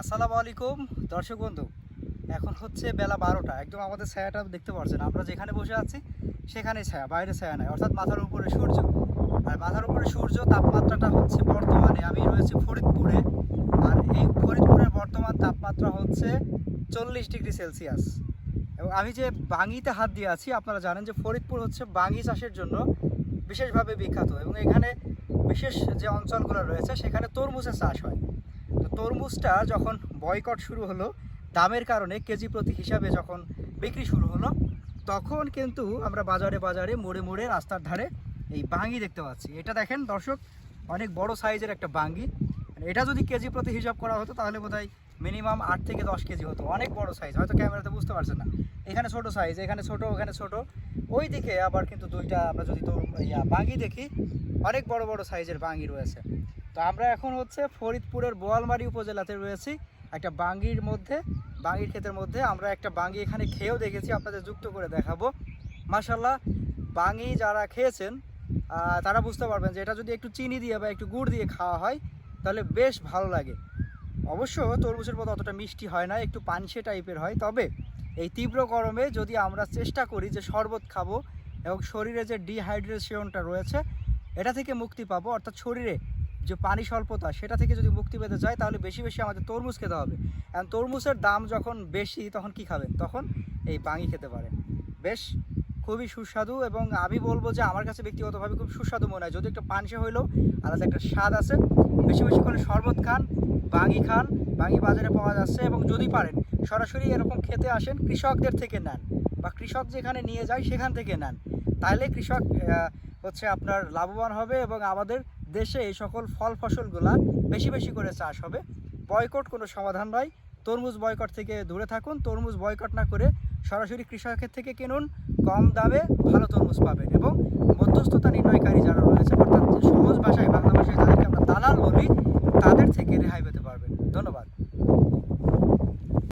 আসসালামু আলাইকুম, দর্শক বন্ধু, এখন হচ্ছে বেলা বারোটা, একদম আমাদের ছায়াটা দেখতে পাচ্ছেন আমরা যেখানে বসে আছি সেখানেই ছায়া, বাইরে ছায়া নাই, অর্থাৎ মাথার উপরে সূর্য, আর মাথার উপরে সূর্য তাপমাত্রাটা হচ্ছে বর্তমানে, আমি রয়েছি ফরিদপুরে, আর এই ফরিদপুরের বর্তমান তাপমাত্রা হচ্ছে চল্লিশ ডিগ্রি সেলসিয়াস, এবং আমি যে বাঙিতে হাত দিয়ে আছি, আপনারা জানেন যে ফরিদপুর হচ্ছে বাঙি চাষের জন্য বিশেষভাবে বিখ্যাত, এবং এখানে বিশেষ যে অঞ্চলগুলো রয়েছে, সেখানে তরমুজের চাষ হয়। তরমুজটা যখন বয়কট শুরু হলো, দামের কারণে কেজি প্রতি হিসাবে যখন বিক্রি শুরু হলো, তখন কিন্তু আমরা বাজারে বাজারে মোড়ে মোড়ে রাস্তার ধারে এই বাঙ্গি দেখতে পাচ্ছি। এটা দেখেন দর্শক, অনেক বড় সাইজের একটা বাঙ্গি। এটা যদি কেজি প্রতি হিসাব করা হতো, তাহলে বোধহয় মিনিমাম আট থেকে দশ কেজি হতো। অনেক বড় সাইজ হয়তো ক্যামেরাতে বুঝতে পারছেন না। এখানে ছোট সাইজ এখানে ছোট, ওখানে ছোট। ওই দিকে আবার কিন্তু দুইটা আমরা যদি তো বাঙ্গি দেখি, অনেক বড় বড় সাইজের বাঙ্গি রয়েছে। তো আমরা এখন হচ্ছে ফরিদপুরের বোয়ালমারি উপজেলাতে রয়েছি। একটা বাঙ্গির মধ্যে, বাঙ্গির ক্ষেতের মধ্যে। আমরা একটা বাঙ্গি এখানে খেয়েও দেখেছি, আপনাদের যুক্ত করে দেখাবো। মাশাল্লাহ বাঙ্গি যারা খেয়েছেন তারা বুঝতে পারবেন যে এটা যদি একটু চিনি দিয়ে বা একটু গুড় দিয়ে খাওয়া হয়, তাহলে বেশ ভালো লাগে। অবশ্য তরমুজের মতো অতটা মিষ্টি হয় না, একটু পানসে টাইপের হয়। তবে এই তীব্র গরমে যদি আমরা চেষ্টা করি যে শরবত খাব এবং শরীরে যে ডিহাইড্রেশনটা রয়েছে, এটা থেকে মুক্তি পাবো, অর্থাৎ শরীরে যে পানি স্বল্পতা, সেটা থেকে যদি মুক্তি পেতে চাই তাহলে বেশি বেশি আমাদের তরমুজ খেতে হবে। এবং তরমুজের দাম যখন বেশি, তখন কি খাবেন? তখন এই বাঙি খেতে পারেন। বেশ, খুবই সুস্বাদু এবং আমি বলব যে আমার কাছে ব্যক্তিগতভাবে খুব সুস্বাদু মনে হয়। যদি একটু পানসে হইলেও আলাদা একটা স্বাদ আছে। বেশি বেশি করে শরবত খান, বাঙি খান, বাঙি বাজারে পাওয়া যাচ্ছে এবং যদি পারেন, সরাসরি এরকম খেতে আসেন, কৃষকদের থেকে নেন বা কৃষক যেখানে নিয়ে যায়, সেখান থেকে নেন। তাহলে কৃষক হচ্ছে আপনার লাভবান হবে এবং আমাদের দেশে এই সকল ফল ফসলগুলা বেশি বেশি করে চাষ হবে। বয়কট কোনো সমাধান নয় তরমুজ বয়কট থেকে দূরে থাকুন। তরমুজ বয়কট না করে সরাসরি কৃষকের থেকে কিনুন। কম দামে ভালো তরমুজ পাবেন এবং মধ্যস্থতা নির্ণয়কারী যারা রয়েছে অর্থাৎ সহজ ভাষায়, বাংলা ভাষায় যাদেরকে আমরা দালাল বলি, তাদের থেকে রেহাই পেতে পারবেন। ধন্যবাদ।